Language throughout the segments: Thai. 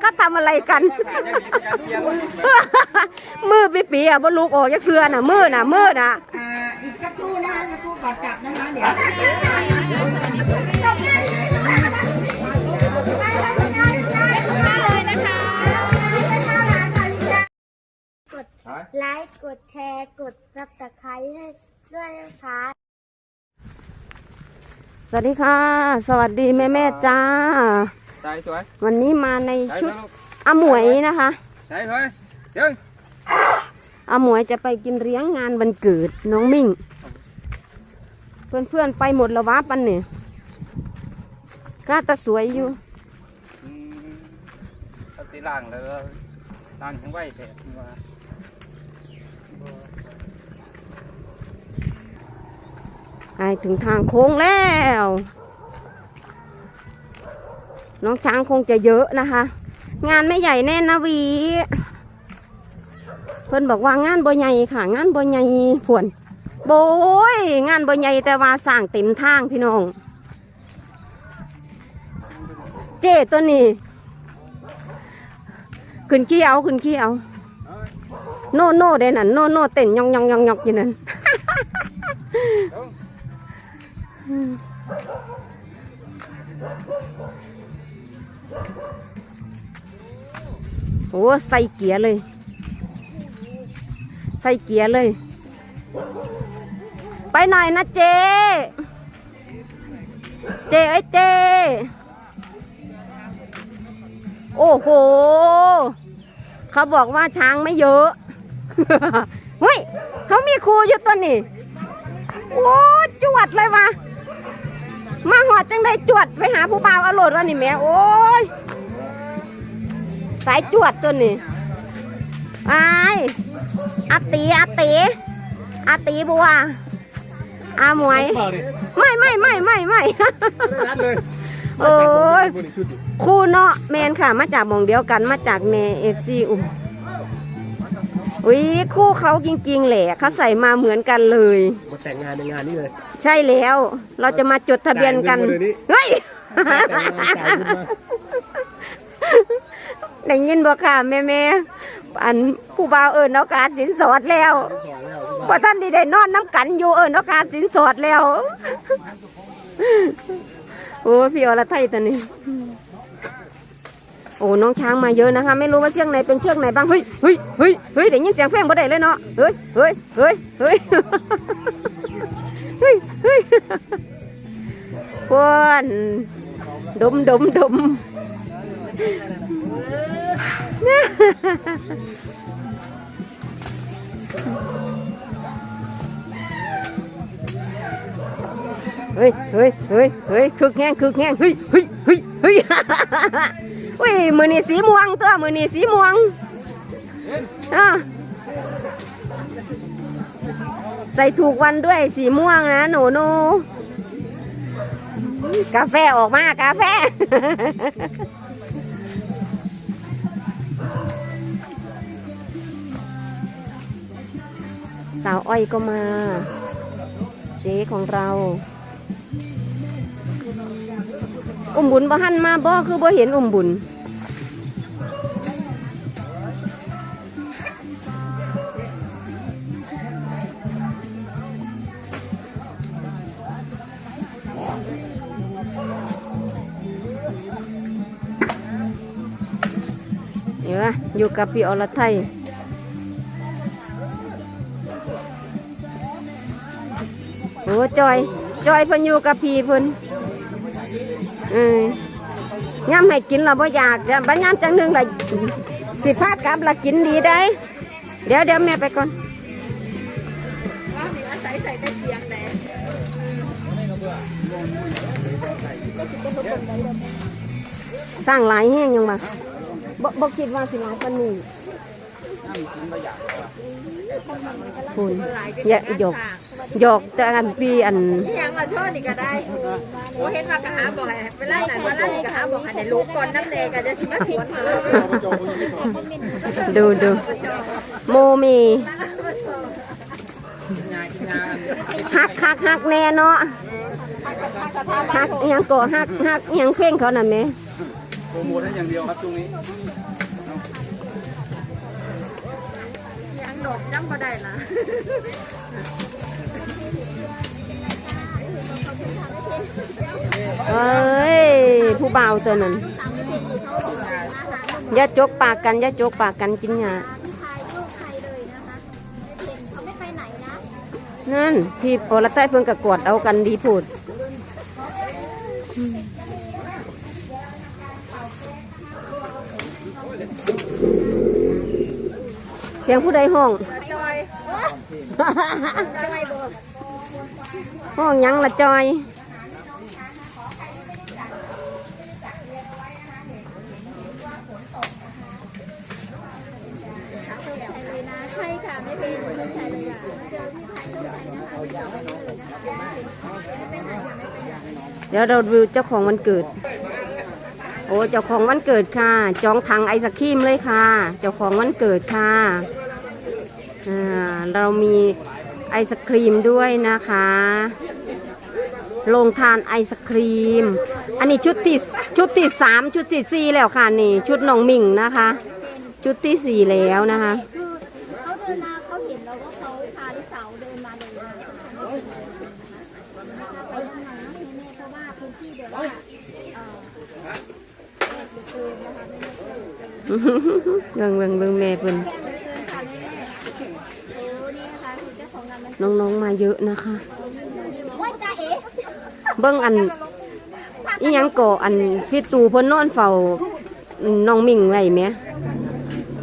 เขาทำอะไรกัน มือปีปีๆอะบนลูกออกจากเทือน่ะมือน่ะมือน่ะอ่าอีกสักครู่นะคะสักครู่ก่อนกลับนะคะเดี๋ยวกดไลค์กดแชร์กดซับสไครต์ให้ด้วยนะคะสวัสดีค่ะ สวัสดีแม่แม่ๆจ้า ใส่สวยวันนี้มาในใส่ชุสดวยลูกอาหมวยนะคะใส่สวยเดี๋ยวอาหมวยจะไปกินเลี้ยงงานวันเกิดน้องมิ่ง เพื่อนๆไปหมดแล้ววะปันเนี่ยก็ตาสวยอยู่ อืมเอาตีล่างแล้วก็ล่างทั้งไว้แถบมาไปถึงทางโค้งแล้ว น้องช้างคงจะเยอะนะคะ งานไม่ใหญ่แน่นะวีเพิ่นบอกว่างานบ่ใหญ่ค่ะ งานบ่ใหญ่ผวนโบยงานบ่ใหญ่แต่ว่าสร้างเต็มทางพี่น้อง เจตัวนี้ขึ้นขี้เอาขึ้นขี้เอาโน่โน่เด้นั่นโน่โน่เต้นยองยองยองยองอยู่นั่น โอ้ใส่เกียร์เลย ใส่เกียร์เลย ไปไหนนะเจ เจไอ้เจ โอ้โห เขาบอกว่าช้างไม่เยอะเฮ้ยเขามีครูอยู่ตัวนี้ โอ้จวดเลยว่ะมาหอดจังได้จวดไปหาผู้บ่าวเอาโหลดว่านี่แม่โอ้ย สายจวดตัวนี้ไอ้ายอาตีอาตีอาตีบัวอาหมวย ไม่ไม่ไม่ไม่ไม่นัดเลยโอ้ยบนชุดคู่เนาะแมนค่ะ มาจากหมองเดียวกันมาจากเมเอฟซีอุ้มอุ้ยคู่เขาจริงๆแหละเขาใส่มาเหมือนกันเลยมาแต่งงานในงานนี้เลย ใช่แล้วเราจะมาจดทะเบียนกันจ่ายเงินมาเลยนี่เฮ้ย ได้ยินบ่ค่ะแม่แม่อันผู้บ่าวเอิญเอาการสินสอดแล้วสองแล้วพอท่านดีได้นอนน้ำกันอยู่เอิญเอาการสินสอดแล้ว โอ้พี่อรไทยตอนนี้ โอ้น้องช้างมาเยอะนะคะ ไม่รู้ว่าเชือกไหนเป็นเชือกไหนบ้างเฮ้ยเฮ้ยเฮ้ยเฮ้ยได้ยินเสียงเพลงบ่ได้เลยเนาะเฮ้ยเฮ้ยเฮ้ยเฮ้ยเฮ้ยเฮ้ยควนดมดมดม เฮ้ยเฮ้ยเฮ้ยเฮ้ยคึกแห้งคึกแห้งเฮ้ยเฮ้ยเฮ้ยเฮ้ยเฮ้ยมือนี่สีม่วงตัวมือนี่สีม่วงอะใส่ถูกวันด้วยสีม่วงนะหนูหนูกาแฟออกมากาแฟ สาวอ้อยก็มา เจ๊ของเราอุ้มบุญบ่หันมาบ่คือบ่เห็นอุ้มบุญเดี๋ยวนะอยู่กับพี่อรไทย อ้จอย จอยเพิ่นอยู่กับพี่เพิ่นเออย่ำให้กินเราบ่อยากจะบัญญัติจังหนึ่งละสิพากลับละกินดีได้ เดี๋ยวเดี๋ยวแม่ไปก่อนสร้างหลายแห้งยังบ่บ่บ่คิดว่าสิหลายปานนี้ คุณอย่าหยอกหยอกแต่อันพี่อันนี่ยังมาโทษนี่ก็ได้โอ้เห็นว่ากะหาบอกให้ไปไล่ไหนมาไล่กะหาบอกให้ในลูกก่อนน้ำแดงก็จะสิมาสวนเธอดูดูโมเมฮักฮักฮักแน่เนาะฮักอิหยังก่อฮักฮักอิหยังเพ่งเขาน่ะแม่โปรโมทให้อย่างเดียวครับช่วงนี้ ดอกจังก็ได้ละเอ้ย ผู้บ่าวตัวนั้นอย่าจกปากกันอย่าจกปากกันกินหยาถ่ายรูปใครเลยนะคะไม่เห็นเขาไม่ไปไหนนะนั่นพี่โปรไต้เพิ่งกะกวดเอากันดีพูด สียงผู้ใดห้องจอยจอยบอกห้องหยังละจอยใช่ค่ะไม่เป็นใช่เลยอะเจอที่ถ่ายรูปใครนะคะไม่จอดไม่เลยนะคะไม่ไปไหนค่ะไม่ไปไหนเดี๋ยวเราดูเจ้าของวันเกิด โอ้ เจ้าของวันเกิดค่ะ จองถังไอศครีมเลยค่ะ เจ้าของวันเกิดค่ะอ่า เรามีไอศครีมด้วยนะคะโรงทานไอศครีม อันนี้ชุดที่ชุดที่สามชุดที่สี่แล้วค่ะนี่ชุดน้องหมิงนะคะ ชุดที่สี่แล้วนะคะคือเขาเดินมาเขาเห็นเราว่าเขาพาลูกสาวเดินมาเลยนะคะไปทางไหนนะแม่เพราะว่าพื้นที่เดี๋ยวว่าเออเบิ่งเบิ่งเบิ่งแม่เพิ่น นมันน้องๆมาเยอะนะคะว่าจ้าเอ๋เบิ่งอันอีหยังก่ออันพี่ตูเพิ่นนอนเฝ้าน้องมิ่งไว้ไหม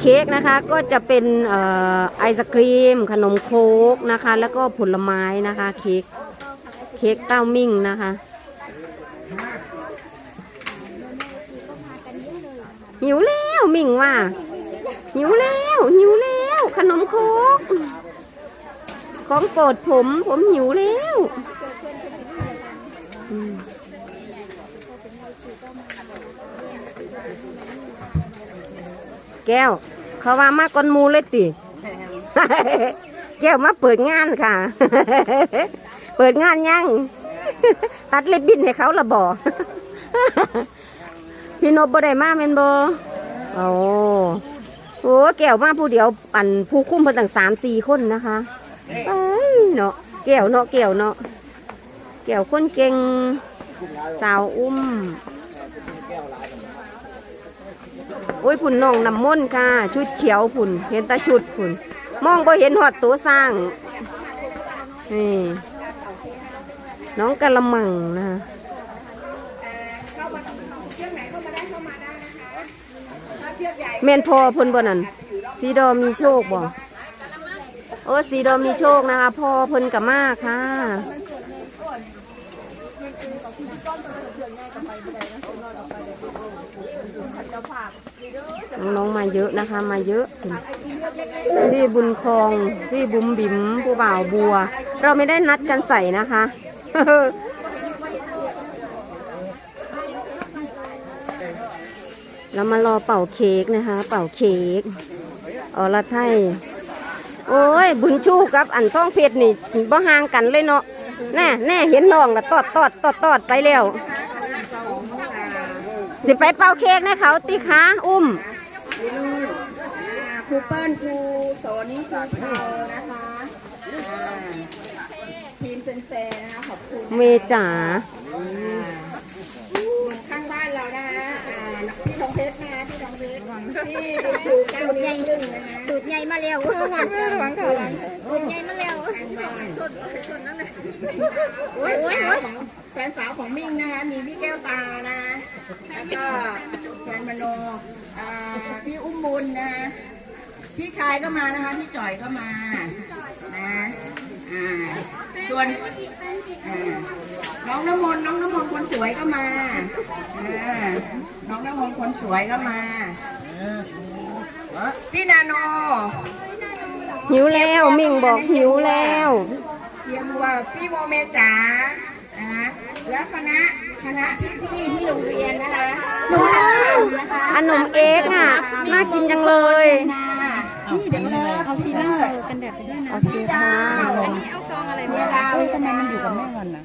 เค้กนะคะก็จะเป็นเอ่อไอศครีม ขนมโค้กนะคะ แล้วก็ผลไม้นะคะเค้กเค้กเต้ามิ่งนะคะหิวแล้วมิ่งว่าหิวแล้วหิวแล้ว ขนมโค้ก ของโปรดผม ผมหิวแล้วแก้ว เขาว่ามากอนมูเลยติ แก้วมาเปิดงานค่ะ เปิดงานยัง ตัดเล็บบินให้เขาละบ่พี่นบบ่ได้มาแม่นบ่โอ้โหแก้วมาผู้เดียวอันผู้คุ้มเพิ่นตั้งสามสี่คนนะคะ เอ้เนาะแก้วเนาะแก้วเนาะแก้วคนเก่งสาวอุ้มโอ้ยผุ่นน้องน้ำมนค่ะ ชุดเขียวผุ่นเห็นตาชุดผุ่นมองบ่เห็นหอดตัวสร้างนี่น้องกะละมังนะคะเมนพอพิ่นบ่นั่นสีดอมีโชคบ่ อ้สีดอมีโชคนะคะพ่อเพิ่นกับมากค่ะ น้องๆมาเยอะนะคะ มาเยอะพี่บุญครองพี่บุ๋มบิ๋มผู้บ่าวบัว เราไม่ได้นัดกันใส่นะคะเรามารอเป่าเค้กนะคะ เป่าเค้กอรไทย โอ้ย บุญชูกับอันท้องเพชรนี่บ่ห่างกันเลยเนาะแน่แน่เห็นน้องละตอดตอดตอดตอดไปแล้ว สิไปเป่าเค้กนะเขาติคะอุ้มครูเปิ้ลครูสอนนี่ครูเผานะคะอ่าทีมเซนเซนะคะขอบคุณเมจ๋า ข้างบ้านเรานะคะอ่าพี่ทองเพชรนะคะพี่ทองเพ ชรที่ดูถูกกันใหญ่ดึงนะคะดูดใหญ่มาแล้วเออหวังหวังค่ะดูดใหญ่มาแล้วโอ้ยโอ้ยโอ้ยแฟนสาวของมิ่งนะคะ มีพี่แก้วตานะ แล้วก็แฟนมโนพี่อุ้มบุญนะคะพี่ชายก็มานะคะ พี่จ่อยก็มา นะ อ่า ส่วนอ่า น้องน้ำมนต์น้องน้ำมนต์คนสวยก็มาอ่าน้องน้ำมนต์คนสวยก็มาพี่นาโนหิวแล้วมิ่งบอกหิวแล้วเทียมบัวพี่โมเมจ๋านะคะและคณะคณะพี่พี่ๆที่โรงเรียนนะคะหนูนะคะอันนมเอ็กอะน่ากินจังเลยนี่เดี๋ยวเลยเอาซีเลอร์กันแดดไปด้วยนะโอเคค่ะเวลาทำไมมันอยู่กับแม่ก่อนนะ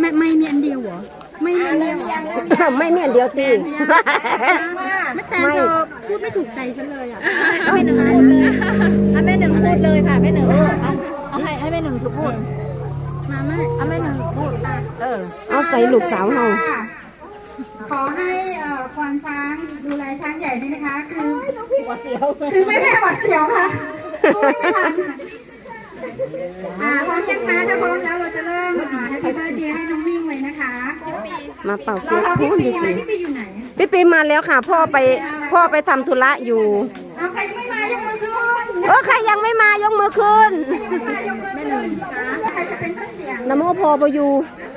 ไม่ไม่มีอันเดียวเหรอ ไม่มีอันเดียวเหรอไม่เมียนเดียวตีไม่แต่เธอพูดไม่ถูกใจฉันเลยอะให้หนึ่งพูดเลยให้แม่หนึ่งพูดเลยค่ะแม่หนึ่งเอาให้ให้แม่หนึ่งคือพูดมาแม่เอาแม่หนึ่งพูดค่ะเออเอาใส่ลูกสาวเฮาขอให้เอ่อควานช้างดูแลช้างใหญ่นี่นะคะ คือคือไม่แพ้หวัดเสียวค่ะพูดไม่ทันค่ะ อ่าพร้อมยังคะถ้าพร้อมแล้วเราจะเริ่มอ่าให้พี่เบิร์ดเดย์ให้น้องวิ่งเลยนะคะมาเป่าเราเค้กเราพูพี่ดปีดีไหมพี่ปีอยู่ไหนๆพี่ปีมาแล้วค่ะ พ่อไปพ่อไปทำธุระอยู่ เอาใครยังไม่มายกมือขึ้นเออใครยังไม่มายกมือขึ้นมายกมือขึ้นค่ะใครจะเป็นต้นเสียงนโมพอปยู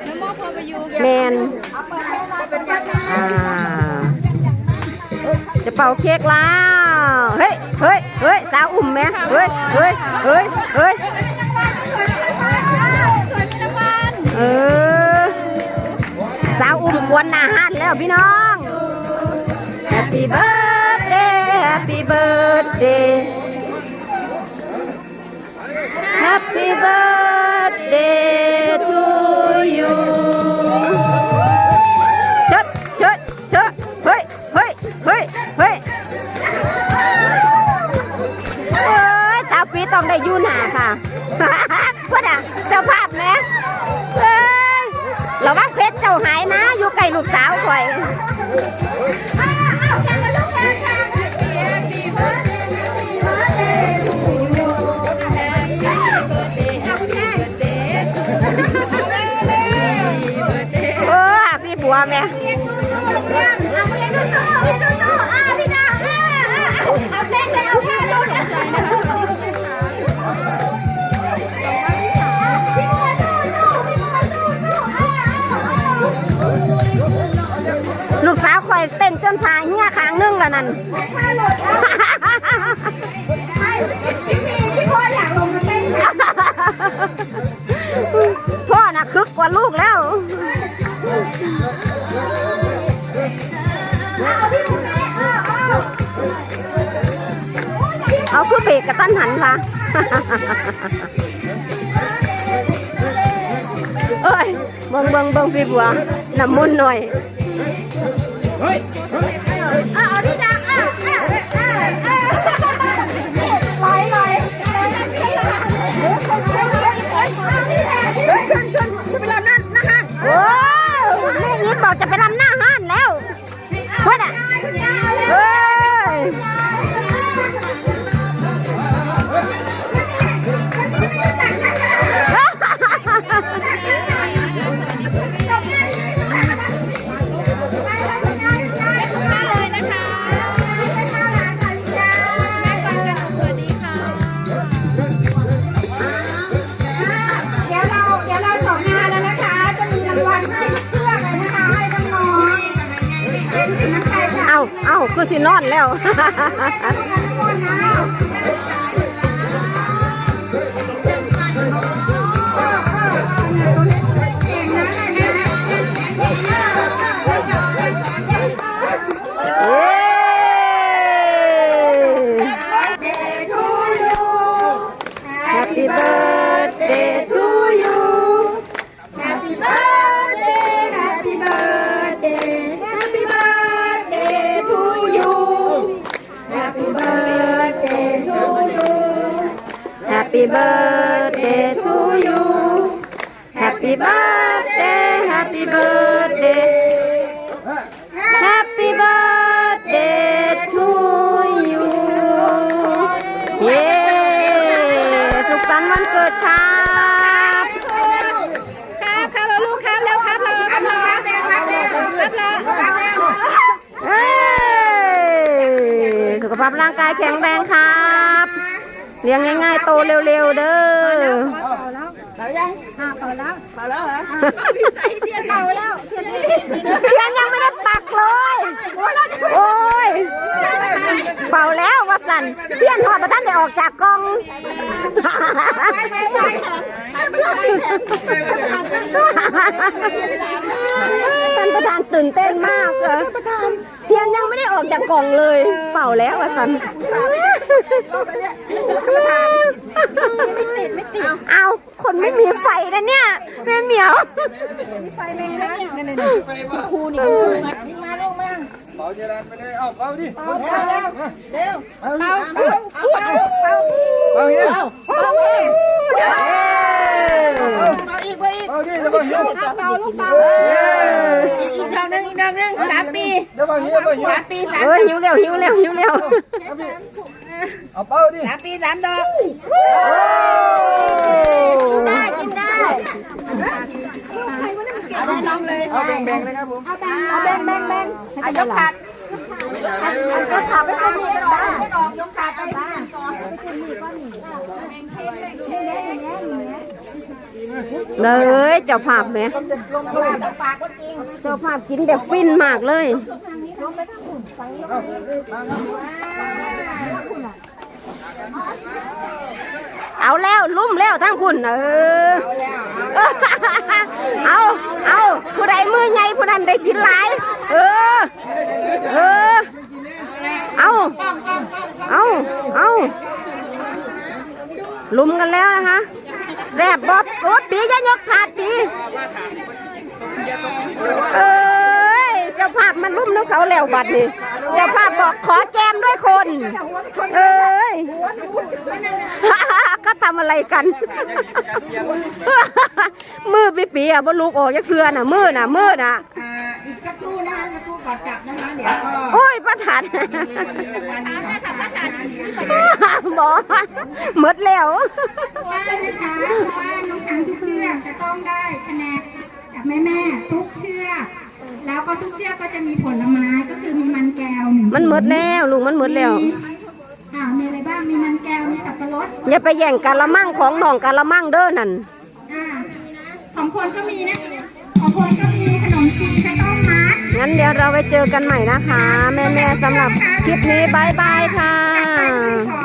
นโมพอปยูแมนอ่าจะเป่าเค้กแล้ว เฮ้ยเฮ้ยเฮ้ยสาวอุ่มไหมเฮ้ยเฮ้ยเฮ้ย เฮ้ยเออสาวอุ้มกวนหนาหานแล้วพี่น้อง Happy birthday Happy birthday Happy birthday to you ลูกสาวคอยเต้นจนพาเหี้ยขางนึงแล้วนั่นพ่อน่ะคึกกว่าลูกแล้ว เอาคือเบรกกับตั้นหันค่ะเอ้ยเบิ่งเบิ่งเบิ่งพี่บัวน้ำมุนต์หน่อยโสินอนแล้ว birthday to you Happy birthday Happy birthday Happy birthday to you เย้สุขสันต์วันเกิดครับครับครับเราลูกครับแล้วครับเราครับเราครับเราเอ้ยสุขภาพร่างกายแข็งแรงครับ เลี้ยงง่ายๆ โตเร็วๆเด้อเป่ายังอ่าเป่าแล้วเป่าแล้วเหรอใส่เทียนเป่าแล้วเทียนยังไม่ได้ปักเลย โอ้ย เป่าแล้ววะสันเทียนหอดประท่านได้ออกจากกล่องเานประธานตื่นเต้นมากเหรอประธานเทียนยังไม่ได้ออกจากกล่องเลย เป่าแล้วอะสันเอาคนไม่มีไฟนะเนี่ยแม่เหมียวเป่าเจรันไปเลยเอาเป่าดิเป่าเอาเอาเอาเป่าเฮียเอาอีกไปอีกเป่าดิเดี๋ยวเป่า เฮียเป่าลูกเป่าอีกอีกดอกหนึงอีกดอกหนึงสามปีเดี๋ยวเป่าเฮียเป่าเฮียสามปีสามเอ้ยหิวเร็วหิวเร็วหิวเร็วเอาเป่าดิสามปีสามดอกได้กินได้เอาไปลองเลยเอาแบ่งๆนะครับผมเอาแบ่งเอาแบ่งแบ่งแบ่งเอายกขาดยกขาดไปคนนี้ก็ได้ไม่ออกยกขาดไปบ้างเเลยเจ้าภาพไหมเจ้าภาพกินแบบฟินมากเลยเอาแล้วลุ่มแล้วทั้งคุณเออเอาเอาผู้ใดมือใหญ่ผู้นั้นได้กินหลายเออเออเอาเอาเอาลุมกันแล้วนะคะ แซ่บบ๊อบโอ๊ตปีอย่ายกขาดปีเอ้ยเจ้าภาพมันลุ่มน้ำเขาแล้วบัดนี้เจ้าภาพบอกขอแจมด้วยคน เอ้ยก็ทำอะไรกัน มือปีปีๆอะบนลูกออกยักเทือน่ะมือน่ะมือน่ะอ่าอีกสักครู่นะคะสักครู่ก่อนจับนะคะเดี๋ยวก็โอ้ยประธาน บอกหมดแล้วว่านะคะว่าน้องช้างทุกเชือกจะต้องได้คะแนนจากแม่แม่ๆทุกเชือกแล้วก็ทุกเชือกก็จะมีผลไม้ก็คือมีมันแก้วหนึ่งมันหมดแล้วลุงมันหมดแล้วอ่ามีอะไรบ้างมีมันแก้วมีสับปะรดอย่าไปแย่งกะละมังของน้องกะละมังเด้อนั่นอ่าของคนก็มีนะของคนก็มีขนมจีนข้าวต้มมัดงั้นเดี๋ยวเราไปเจอกันใหม่นะคะ แม่ๆสำหรับคลิปนี้บายบายค่ะของก็